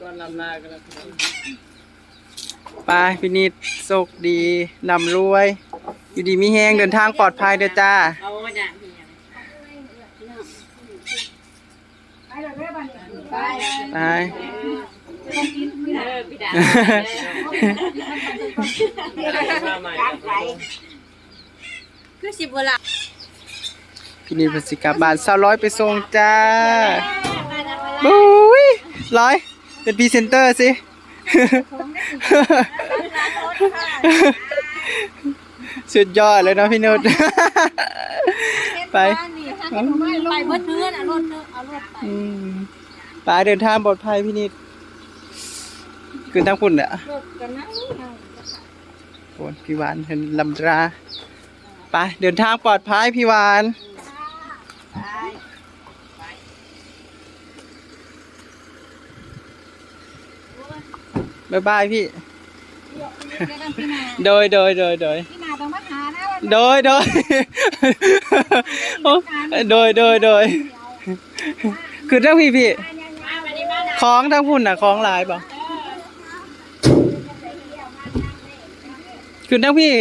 ก่อนลำหน้ากันแล้วไปพี่นิดโชคดีลำรวย อยู่ดีมีแฮงเดินทางปลอดภัยเด้อจ้า เอาหนังเฮียไปเลยแม่บ้านนี้ไปไป เออพี่ดามาใหม่คือสิบเวลาพี่นิดเพนสิกลับบ้านสาวร้อยไปส่งจ้าบุ้ยร้อย เป็นพรีเซนเตอร์สิ สุดยอดเลยเนาะพี่นุช ไป ไปเมื่อเทือนเอารถเทือนเอารถไปอืมไปเดินทางปลอดภัยพี่นิดขึ้นทั้งพุ่นเนี่ยรถกันนะโอนพี่หวานเห็นลำตรา ไปเดินทางปลอดภัยพี่หวาน บ๊ายบายพี่โดยโดยโดยโดย พี่นาต้องมาหานะว่าโดยโดยโอ้โดยโดยโดยคือทั้งพี่พี่คล้องทั้งพุ่นน่ะคล้องหลายบ่คือทั้งพี่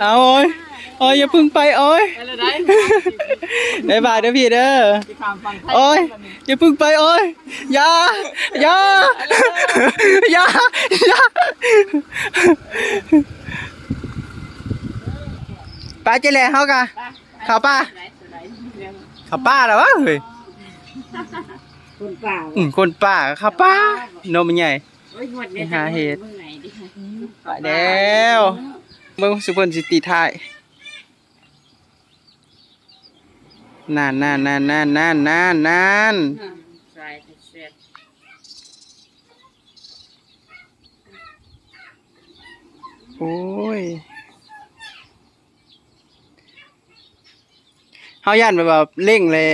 เอาโอ้ยโอ้ยอย่าพึ่งไปโอ้ยไปเลยได้บายบายเด้อพี่เด้อที่ข้ามฝั่งไทยโอ้ยอย่าพึ่งไปโอ้ยอย่าอย่าอย่าอย่าไปเจแหล่เฮากะเข้าป้าเข้าป้าแล้ววะเฮ้ยคนเปล่าอืมคนป่าเข้าป้าโนมใหญ่ โอ้ยหมดเนี่ยหาเห็ดมื่อไหนดิ ไปแล้วเบิ่งสุพรรณสิติท้าย นานนานนานนานนานนานนานใส่เสร็จโอ้ยเฮาย่านแบบเร่งเลย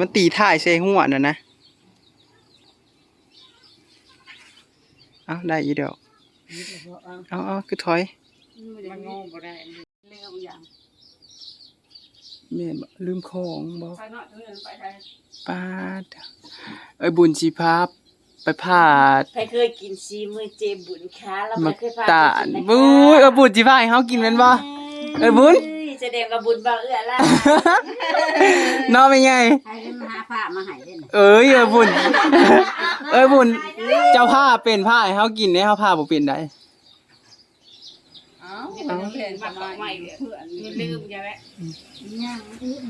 มันตีท้ายใส่หัวน่ะนะเอาได้อีเดียวเอาเอาคือถอยมันงงบ่ได้เรื่องอย่าง แม่นบ่ลืมของบ่ไปเนาะเดินไปไทยปาดเอ้ยบุญชีพาไปพาดใครเคยกินซีมือเจบุญค้าแล้วมัใครกเคยพาตาไปลกินนะคะบุ้ยเออบุญชีพาให้เฮากินแม่นบ่เอ้ยบุญแสดงว่าบุญบ่เอื้อล่ะน้องเป็นไงใครมาหาผ้ามาให้เล่นเอ้ยเออบุญเอ้ยบุญเจ้าผ้าเป็นผ้าให้เฮากินได้เฮาผ้าบ่เป็นได้เอ้าเห็นมาของใหม่เพื่อนอย่าลืมอย่าแวะยัง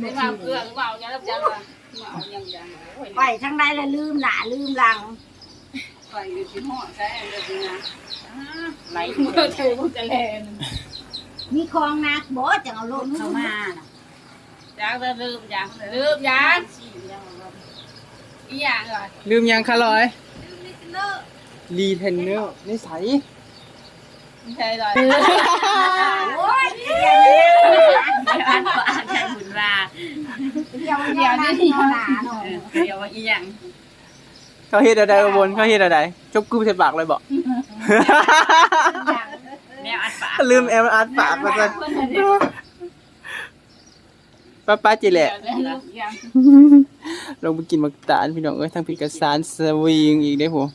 ไม่มาเพื่อนเมาเนี่ยแล้วจังว่าเมายังยังโอ้ยไปทั้งใดแล้วลืมหน้าลืมหลังไปอยู่ที่ห้องใช่เดี๋ยวนี้นะไหลมือเธอจะแลนมีของหนักบ่จังเอารถเข้ามาน่ะยังจะลืมยังลืมยังอีหยังเหรอลืมยังคะลอยรีเทนเนอร์นิสัย ใช่เลยโอ้ยเดี๋ยวอ่านอ่านใช่บุญราเดี๋ยวเดี๋ยวนี่เอาหน้าเนาะเดี๋ยวอีหยังเขาเฮ็ดอะไรบนเขาเฮ็ดอะไรจกกูใส่ปากเลยบอกแนวอัดปากลืมแอมอัดปากมาซะป้าป้าจิแหละลงไปกินมักตาลพี่น้องเอ้ยทางพิกสารสวิงอีกได้ผม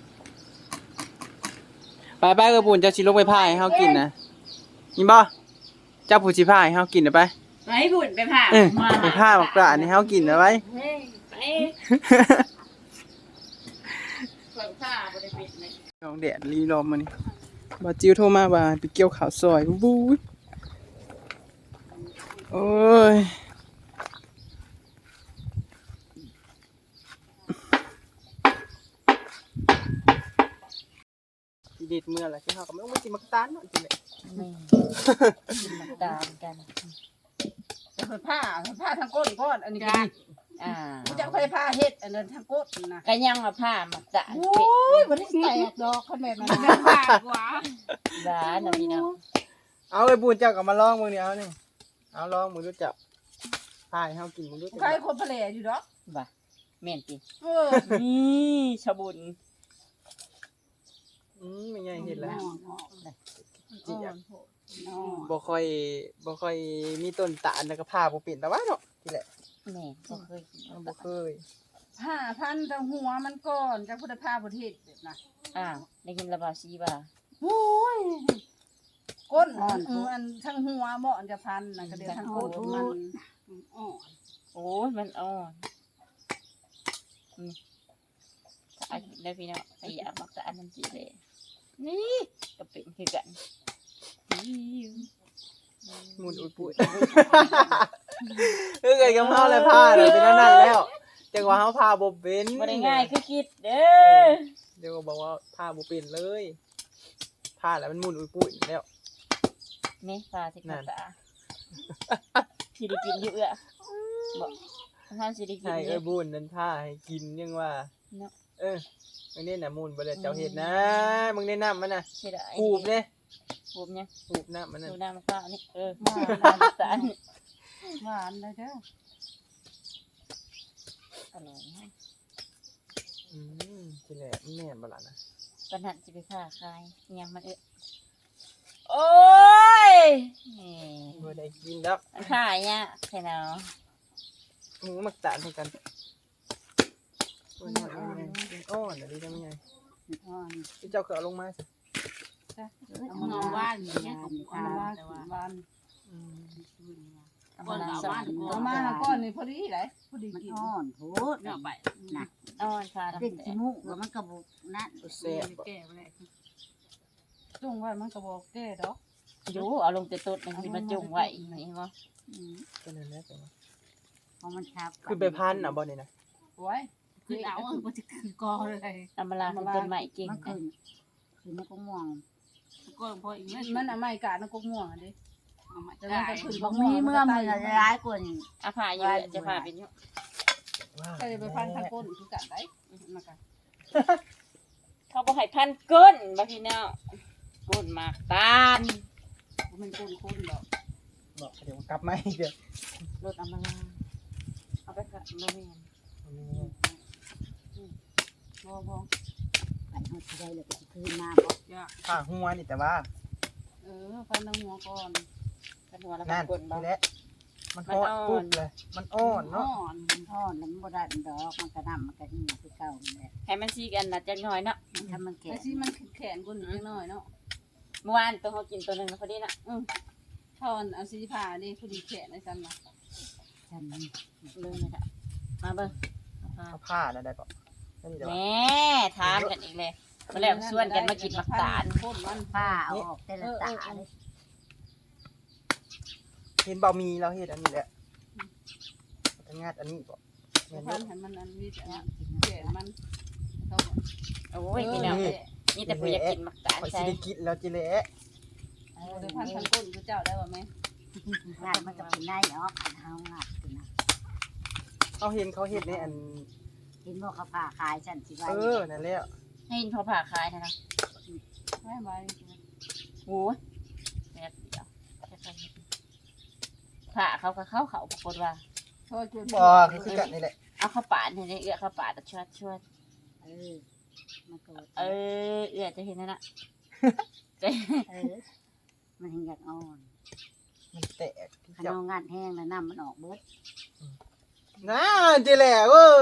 ไปไปกระบุญเจ้าชิลงไปพายให้เฮากินนะยินบ่เจ้าผู้ชิพายให้เฮากินนะไปไปบุญไปผ่าเออไปพายมักตาลให้เฮากินนะไปไปเปิดผ้าบริเวณนี้น้องแดดรีรอมมานี่บาจิวโทรมาว่าไปเกี่ยวข้าวซอยบู๊ยโอ้ย เด็ดเมื่อไหร่ที่เฮาก็ไม่ต้องมากินมักตาลเนาะจริงเลยตามกันเปิดผ้าเปิดผ้าทางก้นก้อนอันนี้ก็จ้าดีอ่ากูจะไปผ้าเฮ็ดอันนั้นทางก้นนะก็ยังมาผ้ามาตะโอ้ยวันนี้แตกดอกขนาดนั้นผ้ากว่าบ้านนะพี่น้องเอาไอ้บูนเจ้าก็มาลองมึงนี่เอานี่เอาลองมึงรู้จักพายเฮากินมึงรู้จักใครคนทะเลอยู่ดอกบ่แม่นติเออนี่ชะบุญ อืมไม่ไงเห็นแล้วจริงบ่ค่อยบ่ค่อยมีต้นตาลแล้วก็พาบ่เป็นแต่ว่าเนาะนี่แหละแม่ก็เคยกินเอาบ่เคยผ้าพันแต่หัวมันก่อนจะพุทธภาพประเทศแบบน่ะอ้าวได้ยินระบาซีบ่าโอ้ยก้นมันเอออันทั้งหัวบ่อนจะพันน่ะก็เดี๋ยวทั้งก้นมันอ๋อโอ้ยมันอ่อนอืมถ้าอันได้พี่น้องถ้าอยากมักจะอันน้ำจีเลย นี่ก็เป็นคือกันนี่หมุนอุดปุยคือเกิดกับเฮาเลยผ้าน่ะเป็นอันนั่นแล้วจังว่าเฮาผ้าบ่เป็นบ่ได้ง่ายคือคิดเด้อเดี๋ยวก็บอกว่าผ้าบ่เป็นเลยผ้าแล้วมันหมุนอุดปุยแล้วนี่ปลาสินั่ขานตาสิได้กินอยู่เอื้อบ่ท่านสิได้กินใช่อเอ้ยู่ยบุญนั่นผ้าให้กินยังว่าเนาะเออ มึงนี่น่ะหมุนบ่ได้เจ้าเฮ็ดนะมึงได้น้ำมันน่ะเสียดายหูบเด้หูบเนี่ยหูบน้ำมันน่ะดูน้ำมะพร้าวนี่เออหวานน้ำตาลหวานเลยเด้ออร่อยมากอืมสิแหละมันแม่นบ่ล่ะนะปานนันสิไปค้าขายอิหยังมันเอ้อโอ้ยนี่บ่ได้กินแล้วมันขายเนี่ยแค่นั้นมึงมักตานเท่ากัน โอ้ยอ่อนเป็นอ้อนอะดีจังไงอ่อนที่เจ้าเคยเอลงมาสิเอามาว่านอย่างเงี้ยเอามาว่านว่านอืมเอามาล้างสารเอามาก้อนนี่พอดีเลยพอดีกินอ่อนโพดเนี่ยไปอ้อนพาติดดำแดขี้งมูกแล้วมันก็บุกนั่นแซ่บบ่จุ่งไว้มันก็บอกแก้ดอกอยู่เอาลงแต่ต้นมันมาจุ่มไว้นี่บ่อืมก็นั่นแหละแต่ว่าเพราะมันทับคือไปพันน่ะบ่นี่นะไว้ คือเอาเออมันจะคือกอเลยเอามาล้างต้นไม้เก่งมันขึ้นขึ้นมันก็ม่วงก็พออีกมัไม่นมันอะไม่กาดนะกุกม่วงอันนี้เอามาแต่ได้มันก็ขึ้นบอกมีเมื่อมันละร้ายกว่านี้เอาผ้าอยู่เลยจะผ้าเป็นอยู่ว้าวก็จะไปพันทางก้นคือกันได้มากันเขาบ่ให้พันก้นบ่พี่น้องก้นหมากตาลมันก้นก้นดอกบอกเดี๋ยวกลับมาอีกเดี๋ยวรถเอามาล้างเอาไปค่ะบ่แม่น บ่บ่ไปเขาจะได้เลยก็คืนมาบอกผ้าหัวนี่แต่ว่าเออพันทางหัวก่อนกันหัวแล้วนั่นก้นบ่ นี่แหละมันอ่อน ปุ๊บเลย มันอ่อนเนาะอ่อนมันอ่อนแล้วมันบ่ได้ดอกมันก็นำมันก็หิ้งคือเก่าแหละให้มันซีกันน่ะจักหน่อยเนาะถ้ามันแก่แต่ที่มันแขนก้นนิดหน่อยเนาะเมื่อวานตัวเขากินตัวหนึงพอดีน่ะอือทอนเอาสีผ้านี่พอดีแขนในซ้ำนะฉันลืมเลยค่ะมาเบิ่งเอาผ้าเอาผ้าน่ะได้ปะ นั่นนี่แต่แหว่าม่ถามกันอีกเลยมาแล้วชวนกันมากินหมักตาลพ่นมันผ้าเอาออกแต่ละตาเลยเห็นบ่มีเราเฮ็ดอันนี้แหละทำงานอันนี้บ่แม่นพัเนาะนให้มันอันนี้แขนมันเขาโอ้ยพี่น้องนี่นี่แต่ผู้อยากกินหมักตาลข่อยสิใช่ได้กินแล้วจิเละเออเดี๋ยวพันทางก้นคือเจ้าได้ป่ะแม่งานมันก็เป็นได้เนาะขันเฮางัดกินนะเอาเห็นเขาเฮ็ดในอัน กินบ่เขาผ่าขายฉันสิไว้เออนั่นแหละให้เขาผ่าคายนะนะไม่ไหวโอ้ยแม่เดียวผ่าเขากับเขาเขาปรากฏว่าโทษจุดบ่คือกันนี่แหละเอาเข้าปาดเห็นไหมเอื้อเข้าปาดชวดชวดเออมันก็เออเอื้อจะเห็นนั่นน่ะเออมันถึงอยากอ่อนมันแตกขันเอางัดแห้งแล้วน้ำมันออกเบิด น่าจิเละเว้อ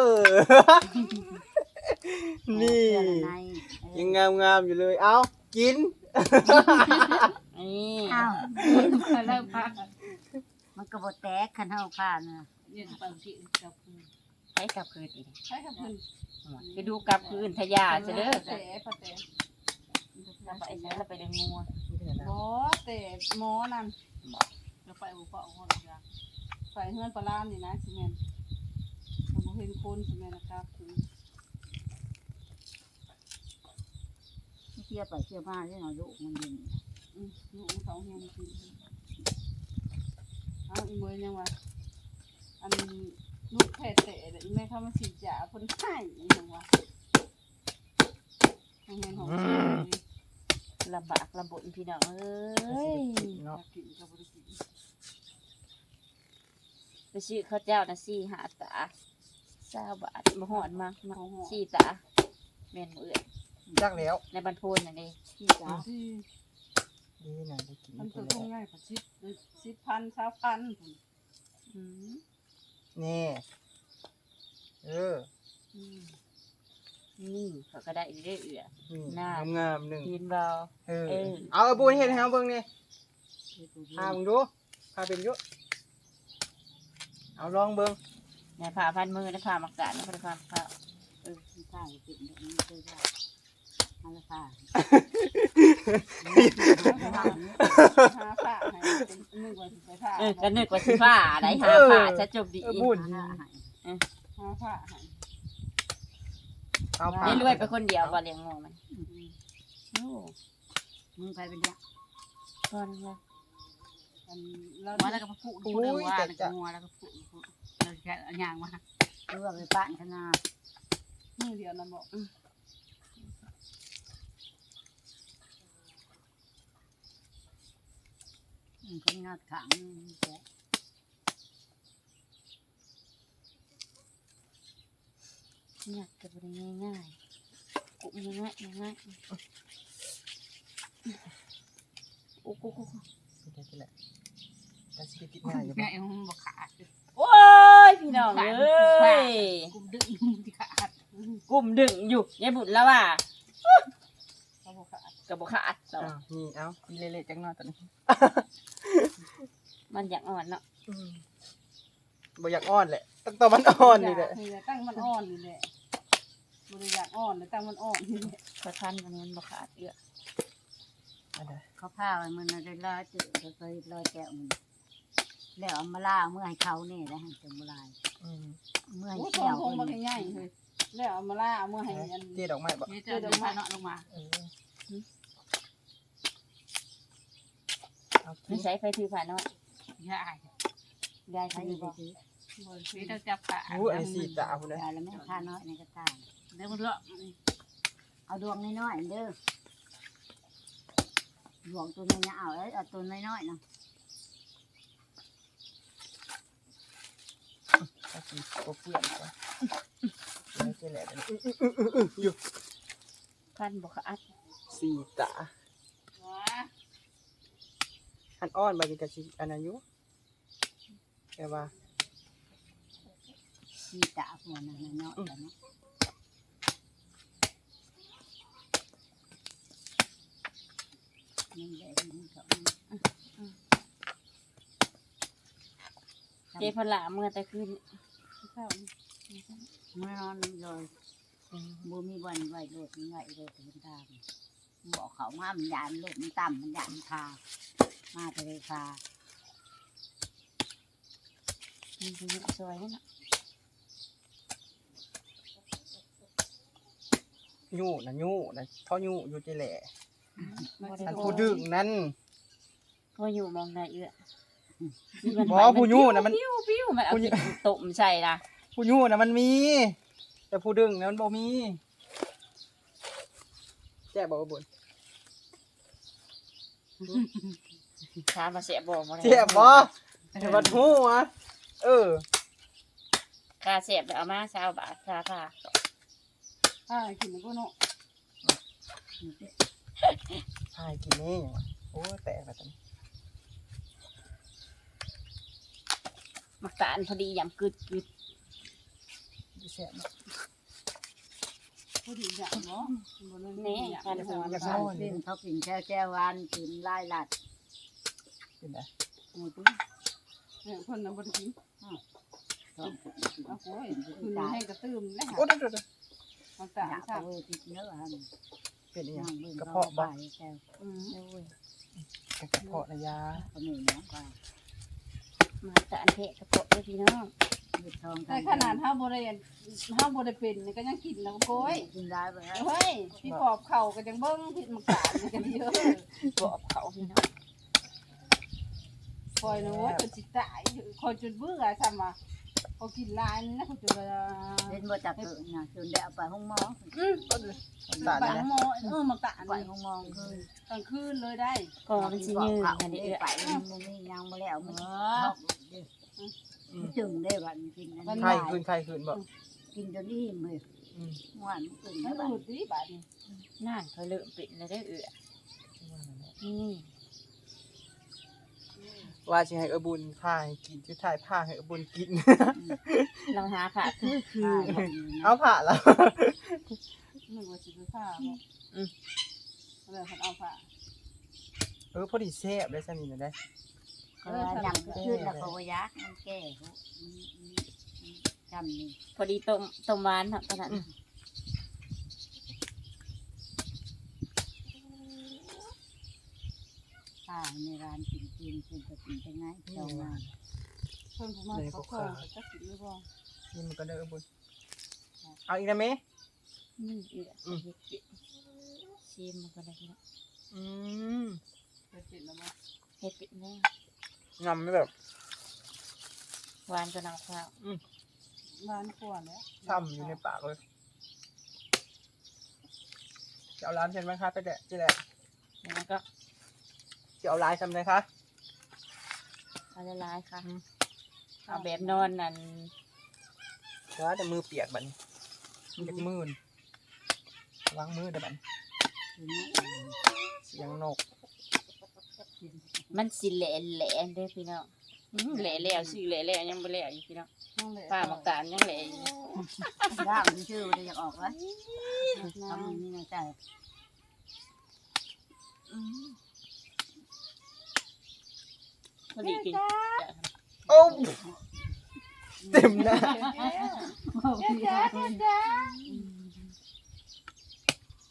นี่เสื้อละในเออยังงามๆอยู่เลย เอากิน นี่อ้าวเริ่มพักมันก็บ่แตกขันเฮาผ่านะยืนเปิดที่กับคืนให้กลับคืนอีกใช่ครับคืนไปดูกลับคืนทะยาจะเด้อแต่พอแต่เราไปใช้เราไปเลี้ยงงัวบ่แต่หมอนั่นจะไปอุปกรณ์ยาไปเฮือนปลามนี่นะสิแม่นบ่ เห็นคนสิแม่นะครับคือเที่ยวไปเที่ยวมาเรื่องเอาลูกมันยิงอืมลูกสองเฮียนคือเอาอีเมยยังวะอันลูกแพ้เตะเดี๋ยวอีแม่เข้ามาฉีดยาเพิ่นให้อีหยังวะโรงเรียนของเพิ่นลำบากลำบนพี่น้องเอ้ยอยากกินก็บ่ได้กินไปซื้อข้าวเจ้านะสี่หาตา เศร้าบาทมาหอดมามาสี่ตาเมนมือจักแล้วในบรรพูนอย่างนี้ที่จ้าที่ดีนะได้กินมันกิตันวแล้วง่ายกว่าสิบสิบพันสามพันอืมนี่เออนี่เขาก็ได้เรื่อยเอื่อยนี่น่างามๆหนึ่งยินเบาเออเออเอาเอาบุญเฮ็ดให้เฮาเบิ่งนี่พามึงดูพาเป็นอยู่เอาลองเบิ่ง ในผ่าพันมือในผ่ามักกะในผ่าผ่าเออที่ข้าติดแบบนี้เคยได้มาละค่ะหาผ้าให้เป็นนึกว่าสิไปผ้าเออก็นึกว่าสิผ่าได้หาผ่าจะจบดีออบุญหาให้หาผ้าให้เอาพาได้รวยไปคนเดียวบ่เลี้ยงงูมันมึงไปเป็นเนี่ยก่อนเลยอันเราว่าแล้วก็พูดพูดเรื่องว่าจะงัวแล้วก็พูดเราแค่ย่างมาเรือไปป้านขนาดมือเดียวนั่นบอก มันก็งัดขังแกเนี่ยจะบ่ได้ง่ายๆกุมง่ายๆง่ายๆโอ้โหได้ที่แหละแต่สิ ติดง่ายอยู่แม่บ่มันบอกขาดโอ้ยพี่น้องเอ้ยกุมดึงที่ขาดกลุ่มดึงอยู่ยายบุญแล้วว่าเขาบอกขาดกับบุขาดเราอ้าวนี่เอาอีเละๆจังหน่อยตอนนี้ มันอยากอ่อนเนาะอืมบ่อยากอ้อนแหละตั้งแต่มันอ่อนนี่แหละนี่แหละตั้งมันอ่อนนี่แหละบริอยากอ่อนเลยตั้งมันอ่อนนี่แหละกระทันมันมันบุขาดเยอะอันใดเขาพาไว้มันได้ลอยจืดเคยลอยแก้วมัน แล้วเอามาล่าเมื่อให้เขาเนี่ยได้ให้จมลายอืมเมื่อให้โอ้ทรเที่งยวคงมาง่ายๆเลยแล้วเอามาล่าเอามาให้อันเจ๊ดอกไม้บ่นี่จะเดินพาเนาะลงมาเออเอากิไม่นใช้ไฟถือผ่านเนาะย่าได้ใครใช่จะบ่ซื้อนี่ต้องจับขาอู้อันนี้สีตาพุ่นนะยาแล้วแม่ค่าน้อยในกระตาเดี๋ยวมันเลาะเอาดวงน้อยๆเด้อดวงตัวนี้เอาเอ้ยเอาตัวน้อยๆนะ เอาสีกบเปื้นก่อนไม่ใช่แหละอือยู่พันบุขาดสีตาอันอ้อนบาดิกะสิอันนั้นอยู่แต่ว่ามีตาหัวนั่นน่ะเนาะแต่เนาะนี่แหละนี่เขาเจพลาเมื่อแต่คืน เมื่อนอนเลยบ่มีวันไหวโลดมีไหวโลดเป็นทางบอกเขาว่ามันยานโลดมันต่ำมันยานคามาทะเลคามันจะยุ่ซอยนั่นน่ะยู่นะยู่นะเขายู่อยู่เจแหละมันอันผู้ดึงนั่นพออยู่มองในเอื้อ บ่ผู้ยู่น่ะมัน ปิ้วปิ้วมันเอาผู้ยู่กินตุ่มใส่ละผู้ยู่นะมันมี แต่ผู้ดึงนะมันบ่มีแจ๊บอกว่าบุญถามมาเสียบ่บ่ได้เจ็บบ่แต่วัดหูอะเออค่าเสียบเดี๋ยวเอามาสาวบาทค่าค่าอ่ากินมันก็เนาะพายกินนี่หยังวะโอ้ยแตกแล้วตอนนี้ มักตาลพอดียำกึดกึดแซ่บเนาะพอดีอย่างเนาะบ่ได้นี่อย่างพันหัวอยากเขานอนกินเขากินแก้วแก้ววานกินลายหลัดเป็นไงหมูตุ้งเนี่ยคนน่ะบ่ได้กินสองคนกินเอาโอ้ยคืนให้กระตื้มแล้วโอ้เดี๋ยวเดี๋ยวมันอยาตากเอาค่ะไว้ติดเนื้อหันเป็นอีหย่ายังงเบิ่งกระเขาเพาะบ่บ่ายแก้วอืมโอ้ยกระเพาะนะยาเขาหนึ่งน้องกว่า มาตาลเทะกระโปะด้วยพี่น้องหยุดทองแต่ขนาดเฮาบ่ได้เฮาบ่ได้เป็นนี่ก็ยังกินแล้วโก้ยกินได้ไปแล้วเฮ้ยพี่ปอบเข่าก็ยังเบิ่งผิดมักตานี่กันเยอะบอบเขาพี่น้องคอยนะโว้ยจนสิตายคอยจนเบื่อซ้ำอะ เขากินหลายนี่นะเขาจนว่าเล่นบ่จับเกิดนะจนได้เอาไปห้องหมออืมตาไปเนี่ยหมอเออมักตาไปนี่ห้องหมอคืนกลางคืนเลยได้ก็มันสิยืนเขาอันนี้ได้เอื้อไปมันมียังบ่แล้วมันเอชออบมันจึงได้บัดกินอันไข่นี้คืนไข่คืนบ่กินจนอิ่มเลยอืมม่วนกินมัแล้นวดูดดีบาดนี้นั่นเขาเริ่มปิดแล้วได้เอื้อนี่ ว่าสิให้เออบุญพาให้กินสุดท้ายพาให้เออบุญกิน ลองหาค่ะคือคือเอาผ่าแล้วงว่าสิไปผ้าบ่อืมแล้วเขาเอาผ้าเออพอดีแซ่บได้ซะนี่นะได้เออจำขึ้นแล้วเขาก็ยักมันแก่เขาอืมอืมอืมจำนี่พอดีต้มต้มหวานเนาะตอนนั้น ป้าในร้านกินกินเป็นจะกินจะง่ายเจ้ามาเพิ่นผู้มาเขาคงจะกินหรือบ่นี่มันก็ได้เออบุญเอาอีกนะเมนี่อีกอืมชิมมันก็ได้แล้วอืมไปกินแล้วบ่เฮ็ดปิดแน่งำไม่แบบหวานจนเอาข้าวร้านกว่าแล้วช่ำอยู่ในปากเลยจะเอาร้านเช่นไหมคะไปแดะจีแหละแล้วก็ จะเอาลายทำเลยคะเอาละลายค่ะอืมเอาแบบนอนนั่นเดี๋ยวแต่มือเปียกบัดนมันจะมืนวางมือเดี๋ยวบัดนทีนี้เสียงนก มันสิแหล่แหล่เด้อพี่น้องอื้อแหล่แล้วสิแหล่แล้วยังบ่แหล่อยู่พี่น้องนั่นแหละป้ามักตาลยังแหล่อยู่ร่างชื่อมันจะออกแล้วทำนี่นะจ๊ะ พอดีกินโอ้เต็มหน้าแม่จ๋าแม่จ๋า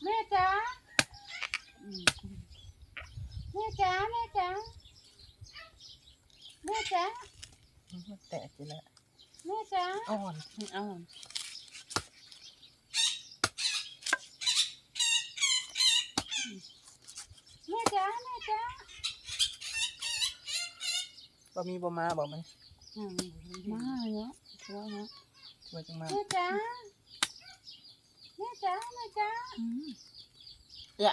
แม่จ๋าแม่จ๋าแม่จ๋าแม่จ๋าแตกจีแหละแม่จ๋าอ่อนเอ้าแม่จ๋าแม่จ๋า บะมีบะมาบอกไหมมาเนาะชัวร์เนาะช่วยจังมาแม่จ๋าแม่จ๋าแม่จ๋าเอื้อ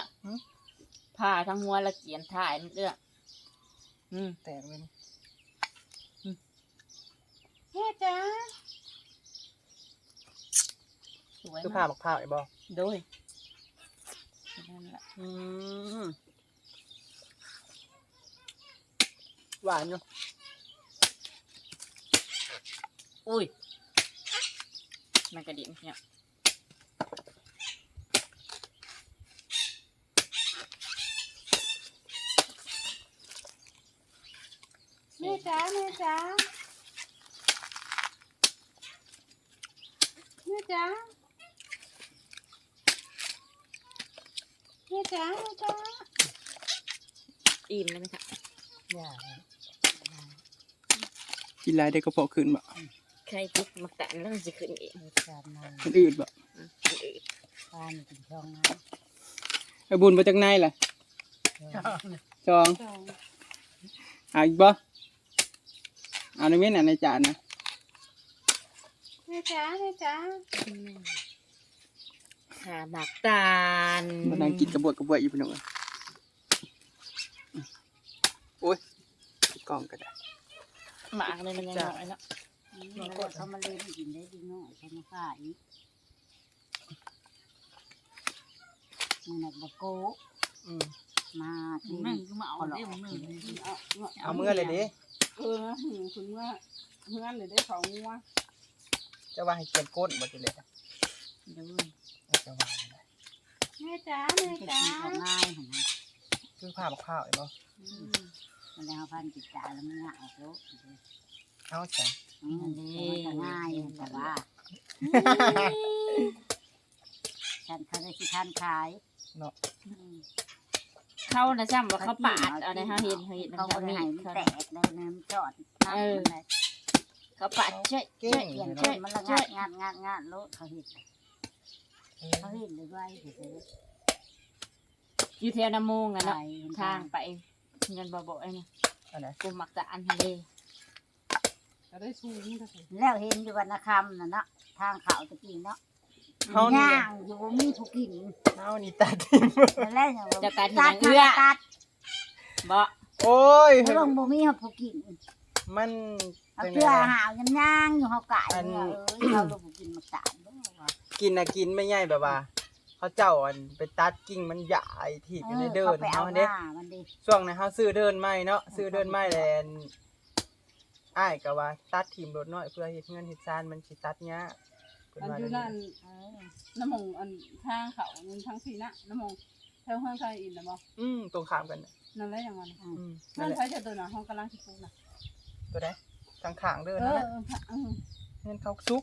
ผ่าทั้งหัวละเกียนถ่ายมันเอื้ออืม แตกเลยแม่จ๋าสวยคือผ้ามากบักผ้าไอ้บอโดยนั่นแหละอืม หวานอยู่อุ้ยมันกระดิ่งเนี่ยแม่จ๋าแม่จ๋าแม่จ๋าแม่จ๋าแม่จ๋าอิ่มเลยไหมคะย่า กินลายได้กระเพาะขึ้นบ่ใครติดมักตาลแล้วมันจะขึ้นเองจานนานมันอืดบ่อืมอันอื่นป้านี่กินช่องนะไอ้บุญมาจากไหนล่ะจองสองเอาอีกบ่เอาในเม้นอะในจานนะแม่จ๋าแม่จ๋าขาหมักตาลมานั่งกินกระบวดกระบวยอยู่พี่น้องเอ้ยโอ้ยกล้องก็ได้ หมากเลยมันยังน้อยเนาะแล้วเขามาเล่นกินได้ดีน้อยเขามาฆ่าอีกมันหนักบะโก้อืมมาที่นึ่งก็มาเอาคนละได้มึงนึ่งเอาเอาเอามือเลยดิเออหือคุณว่าเพื่อนเลยได้เขางัวจะว่าให้เกียนก้นบ่จิเลยดูจะว่าอะไรแม่จ๋าแม่จะจ๋ากินกับง่ายเห็นไหมคือผ้าบักผ้าไอ้บ่ มันแล้วพันจิตใจแล้วมันง่ายแล้วเอาใส่อืมมันจะง่ายแต่ว่าฉันเขาได้ที่ท่านขายเนาะเข้านะจ้ำว่าเขาปาดเอาในห้าเห็นเขาเห็นเขาเขาก็มีให้มันแตกได้น้ำจอดน้ำเลยเขาปาดเจ๊เก่เจ๊งเปลี่ยนเนาะต้นมันละงาดงาดงาดงาดโลดเขาเห็นเขาเห็นเลยว่าเห็นเลยอยู่แถวน้ำมูงอะเนาะทาทางงไป เงินบ่บ่ไอ้นี่อันไหนกูมักจะอันทะเลจะได้ชูนี่ก็สิแล้วเห็นอยู่วันนาคำน่ะเนาะทางเขาตะกี้เนาะเฮานี่ย่างอยู่บ่มีผู้กินเฮานี่ตัดทิ่มแล้วแล้วอย่างจะตัดตัทาดงเอื้อตัดบ่โอ้ยแล้วลงบ่มีเขาผู้กินมันเอาเป็นเพื่อไงหาวยังย่างอยู่เขาไก่อันเนี่ยเอ้ยเขาลงผู้กินมาตาดบ่ว่ากินน่ะกินไม่ใหญ่แบบว่า เขาเจ้าอันไปตัดกิ่งมันใหญ่ที่อยู่ในเดินไปเอาเฮาหเด้น้ามันดิช่วงนั้นเฮาซื้อเดินไม้เนาะซื้อเดินไม้แลนอ้ายก็ว่า ตัดทิ่มรถน้อยเพื่อเฮ็ดเงินเฮ็ดซานมันสิตัดยากเพิ่นอันว่าอยู่ได้นั่นเออน้ำมงอันทางเขาอันทั้งสี่นะน้ำมงแถวห้องไทยอินนะบ่อืมตรงข้ามกันน่ะนั่นแหละอย่างนั้นอืมเพื่นั่อนนแหละไทยจะตัวน่ะห้องกำลังสิปลูกน่ะตัวใดทางข้างเด้อเอนั่นอแหละเออเออเงินเขาซุก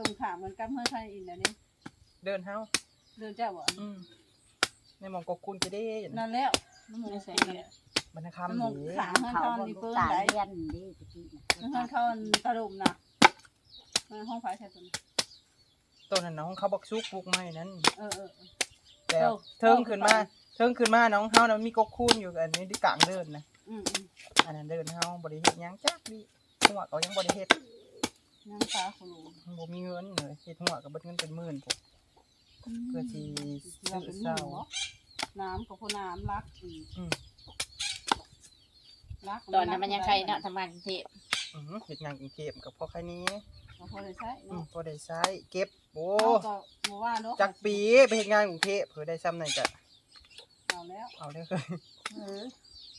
กระตุ้งขาเหมือนกับเพื่อนไทยอินอันนี้เดินเฮาเดินเจ้าบ่อืมในหมองกกคุณจะได้อย่างนั้นนั่นแล้วน้ำมงไม่ใช่นั่นเนี่ยแหละบรรณคน้ำมงำดีขาเพื่อนเขาเขาบนดีลูเปิ้กลตาไหนเรียนดีตะกี้น่ะเพื่อนเขาตะลุมน่ะเออห้องไฟใช่ตัวนี้ตัวนั้นน้องเขาบอกซุกปลูกไม้นั้นเออเออเออแต่เออเทิงขึ้นมาเทิงขึ้นมาน้องเฮานะมีกกคูนอยู่อันนี้ที่กลางเดินนะอืมอืมอันนั้นเดินเฮาบริเฮ็ดหยังจักดิหัวเขายังบริเฮ็ด น้ำตาคุณลุงบ่มีเงินเลยเฮ็ดหัวก็เบิดเงินเป็นหมื่นพวกเพื่อสิเราซื้อเป็นหเศร้ามู่เนาะน้ำกับพวกน้ำรักอีกอืมรักตอนนั้นมันยังใครเนาะทำงานกรุงเทพอือเฮ็ดงานกรุงเทพกับพ่อแค่นี้เราพอได้ใช้อืมเนาะพอได้ใช้เก็บโอ้เราก็บ่ว่าเนาะจักปีไปเฮ็ดงานกรุงเทพเพื่อได้ซ้ำนั่นก็เอาแล้วเอาได้เคยเออ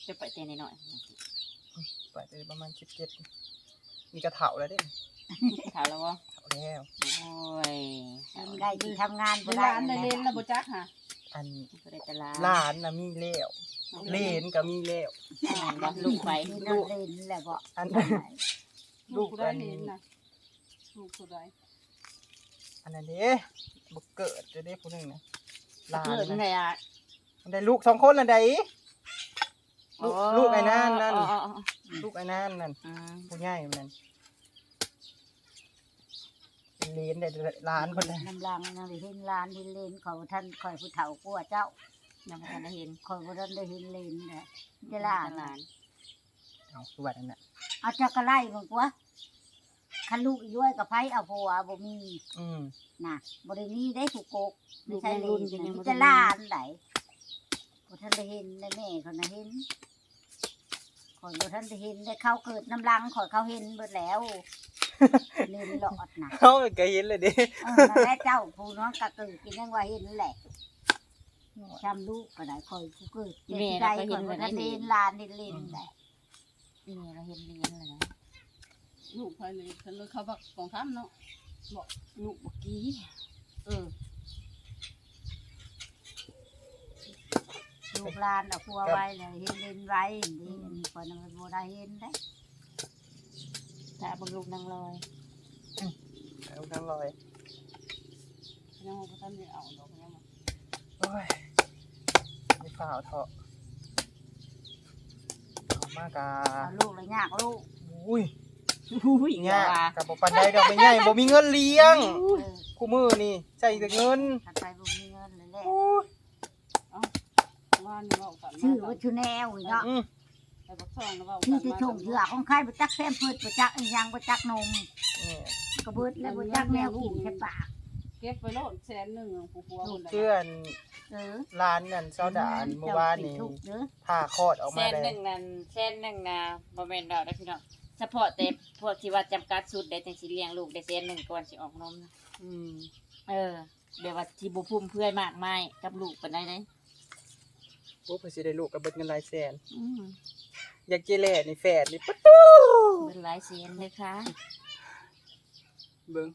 จะไปเต้นหน่อยไปได้ประมาณ17นี่ก็เฒ่าแล้วเด้ๆถามแล้วว่าเฒ่าแล้ว โอ้ยได้ที่ทำงานเวบ่ลาได้อันใดเล่นแล้วบ่จักหะอันก็ได้แต่ลาหลานน่ะมีแล้วเหลนก็มีแล้วบ้านลูกไปที่นั่นเล่นแหละบ่อัน ลูกผู้ใดเล่นน่ะลูกผู้ใดอันนั้นเด้บ่เกิดจะได้ผู้หนึงนะหลานเกิดน่ะไงอะได้ลูกสองคนละไดลูกลูกไอ้นั่นนั่น อ๋ออ๋ออ๋อลูกไอ้นั่นนั่นอืมผู้ใหญ่มันนั่น เป็นเหลนได้ล้านคนเลยน้ำลังนั่นได้เห็นลานเห็นเลนเขาท่านคอยผู้เฒ่ากลัวเจ้ายังไม่ทันได้เห็นคอยบ่ทันได้เห็นเลนแหละเจลาหลานเอาสวัสดีน่ะเอาจักรไล่มันกว่าคันลูกอีย้อยกับไผเอาผัวบ่มีอืมน่ะบ่ได้มีได้ถูกโกกไม่ใช่เลรุ่นนยังยังมีบ่แต่ได้ลานไดบ่ทันได้เห็นได้แม่เขาน่ะเห็นข่อยบ่ทันได้เห็นได้เขาเกิดน้ำลังข่อยเขาเห็นเบิดแล้วเลนหลอดน่ะเขาก็เห็นเลยเด้เออนั่นแหละเจ้าผู้น้องกะเกิดกินยังว่าเห็นแหละจำลูกก็ได้คอยกูเกิดเจ็บใจก่อนว่าท่านเห็นลานเห็นเลนแหละนี่เราเห็นเรียนเลยนะลูกภายในฉันเลยเขาบักกองทัพเนาะบอกลูกเมื่อกี้เออลูกลานเอาพัวไว้เลยเห็นเลนไว้ดีอันนี้คนมันโบได้เห็นได้ ถ้าบังลูกนางลอยเอาน้ำลอยยังบ่ทันได้เอาดอกยังบ่โอ้ยไม่ฝ่าวเถอะเอามากาเอาลูกเลยยากลูกอุ้ยอุ้ยเนี่ยว่ากับบ่ปันได้ดอกไม่ใหญ่บ่มีเงินเลี้ยงเออคู่มือนี่ใช้แต่เงินถัดไปบ่มีเงินเลยแหละว่านี่เว้ากันชื่อมาว่าชื่อแนวอีกเนาะอืมไอ้ บักซ่องนะเว้าชื่อกันที่มาชงเถื่อของใครบ่จักแซมเพิดบ่จักอีหยังบ่จักนมนี่กระเบิดแล้วบ่จักแนวกินแค่ปากเก็บไว้โลดแสนหนึงผู้ผัวลูคกนใดเพื่อนเออร้านนั่นเซาดานเมื่อวานนี้เจ้สิทุกข์เด้อผ่าคลอดออกเส้มานแล้หวนึ่งนั่นเส้นหนึ่งนะบ่แม่นดอกได้อพี่น้องเฉพาะแต่พวกที่ว่าจำกัดสุดได้จังสิเลี้ยงลูกได้เส้นหนึ่งก่อนสิออกนมนะอืมเออแบบว่าที่บ่พุ่มเพื่อยมากมายกับลูกปานใดเด้ โอ้เพิ่นสิได้ลูกกับเบิดเงินหลายแสน อืมอยากเจแล่นี่แฝดนี่ปะเป็นหลายเส้นเลยค่ะเบิ่ง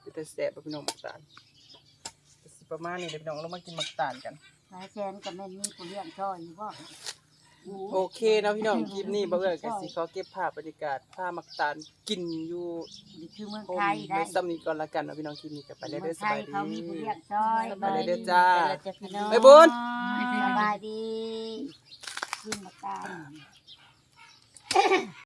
เป็นแต่แสบบ่พี่น้องหมักตาลก็สิประมาณนี้เด้อพี่น้องเรามากินหมักตาลกัน หลายแสนก็แม่นมีผู้เลี้ยงช่อยอยู่บ่ โอเคเนาะพี่น้องคลิปนี้บ่เอิ้นก็สิขอเก็บภาพบรรยากาศพาหมักตาลกินอยู่นี่คือเมืองโฮมไทยได้ไว้ซ้ำนี้ก่อนละกันเนาะพี่น้องคลิปนี้ก็ไปเมืเรื่ออยงๆสไทยบายเขามีผู้ดีเลี้ยงช่อยไปเลยเด้อจ้าไปแล้วจ้ะพี่น้องไปบุญ สบายดีขึ้นมาการ